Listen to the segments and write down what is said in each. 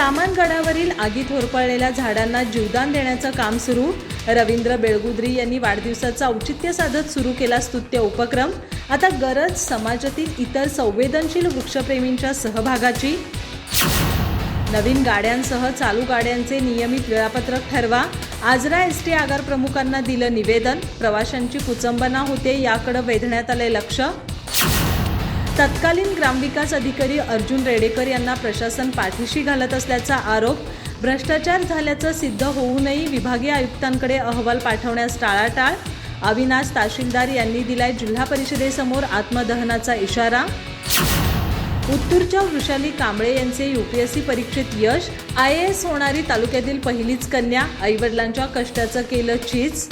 सामानगडावरील आगीत होरपळलेल्या झाडांना जीवदान देण्याचं काम सुरू. रवींद्र बेळगुद्री यांनी वाढदिवसाचं औचित्य साधत सुरू केला स्तुत्य उपक्रम. आता गरज समाजातील इतर संवेदनशील वृक्षप्रेमींच्या सहभागाची. नवीन गाड्यांसह चालू गाड्यांचे नियमित वेळापत्रक ठरवा. आजरा एस टी आगार प्रमुखांना दिलं निवेदन. प्रवाशांची कुचंबना होते याकडे वेधण्यात आले लक्ष. तत्कालीन ग्रामविकास अधिकारी अर्जुन रेडेकर यांना प्रशासन पाठीशी घालत असल्याचा आरोप भ्रष्टाचार झाल्याचं सिद्ध होऊनही विभागीय आयुक्तांकडे अहवाल पाठवण्यास टाळाटाळ अविनाश तहसीलदार यांनी दिलाय जिल्हा परिषदेसमोर आत्मदहनाचा इशारा. उत्तूरच्या वृषाली कांबळे यांचे यूपीएससी परीक्षेत यश आय ए एस होणारी तालुक्यातील पहिलीच कन्या आईवडिलांच्या कष्टाचं केलं चीज.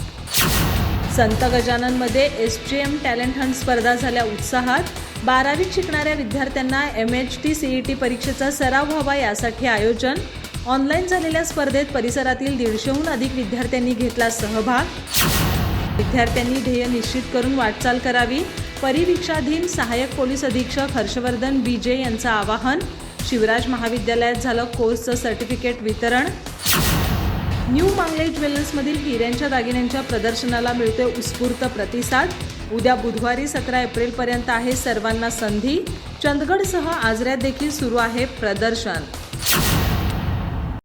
संत गजाननमध्ये S T M talent hunt स्पर्धा झाल्या उत्साहात. बारावीत शिकणाऱ्या विद्यार्थ्यांना M H T C E T परीक्षेचा सराव व्हावा यासाठी आयोजन. ऑनलाईन झालेल्या स्पर्धेत परिसरातील दीडशेहून अधिक विद्यार्थ्यांनी घेतला सहभाग. विद्यार्थ्यांनी ध्येय निश्चित करून वाटचाल करावी. परिवीक्षाधीन सहाय्यक पोलीस अधीक्षक हर्षवर्धन बीजे यांचं आवाहन. शिवराज महाविद्यालयात झालं कोर्सचं सर्टिफिकेट वितरण. न्यू मांगले ज्वेलर्समधील हिऱ्यांच्या दागिन्यांच्या प्रदर्शनाला मिळतोय उत्स्फूर्त प्रतिसाद. उद्या बुधवारी सतरा एप्रिलपर्यंत आहे सर्वांना संधी. चंदगडसह आजऱ्यात देखील सुरू आहे प्रदर्शन.